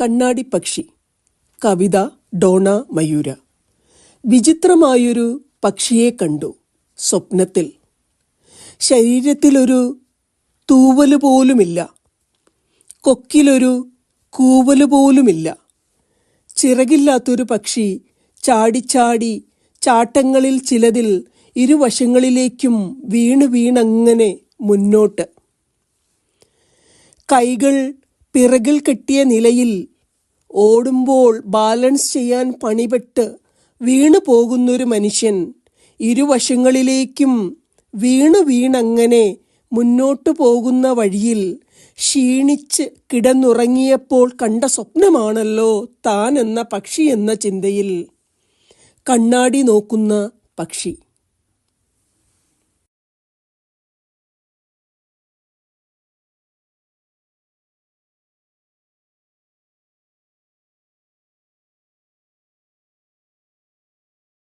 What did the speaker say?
കണ്ണാടി പക്ഷി. കവിത ഡോണ മയൂര. വിചിത്രമായൊരു പക്ഷിയെ കണ്ടു സ്വപ്നത്തിൽ. ശരീരത്തിലൊരു തൂവൽ പോലുമില്ല. കൊക്കിലൊരു കൂവൽ പോലുമില്ല. ചിറകില്ലാത്തൊരു പക്ഷി ചാടിച്ചാടി ചാട്ടങ്ങളിൽ ചിലതിൽ ഇരുവശങ്ങളിലേക്കും വീണ് വീണങ്ങനെ മുന്നോട്ട്. കൈകൾ പിറകിൽ കെട്ടിയ നിലയിൽ ഓടുമ്പോൾ ബാലൻസ് ചെയ്യാൻ പണിപെട്ട് വീണു പോകുന്നൊരു മനുഷ്യൻ ഇരുവശങ്ങളിലേക്കും വീണ് വീണങ്ങനെ മുന്നോട്ടു പോകുന്ന വഴിയിൽ ക്ഷീണിച്ച് കിടന്നുറങ്ങിയപ്പോൾ കണ്ട സ്വപ്നമാണല്ലോ താൻ എന്ന പക്ഷി എന്ന ചിന്തയിൽ കണ്ണാടി നോക്കുന്ന പക്ഷി.